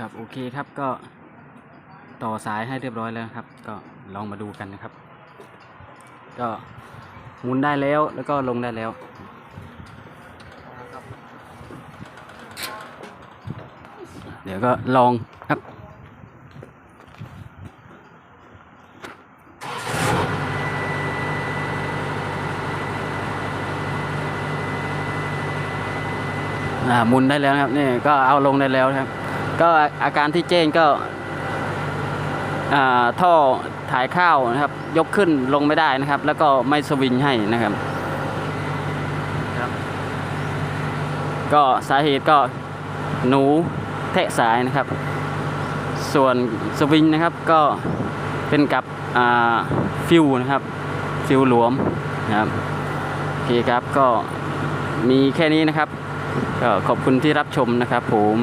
ครับโอเคครับก็ต่อสายให้เรียบร้อยแล้วครับ ก็ลองมาดูกันนะครับ ก็หมุนได้แล้วแล้วก็ลงได้แล้วเดี๋ยวก็ลองครับ อ่าหมุนได้แล้วครับนี่ก็เอาลงได้แล้วครับ ก็อาการที่แจ้งก็อ่าท่อถ่ายข้าวนะครับ ยกขึ้นลงไม่ได้นะครับ แล้วก็ไม่สวิงให้นะครับครับก็สาเหตุก็หนูแทะสายนะครับ ส่วนสวิงนะครับก็เป็นกับอ่าฟิวนะครับ ฟิวหลวมนะครับโอเคครับก็มีแค่นี้นะครับก็ขอบคุณที่รับชมนะครับผม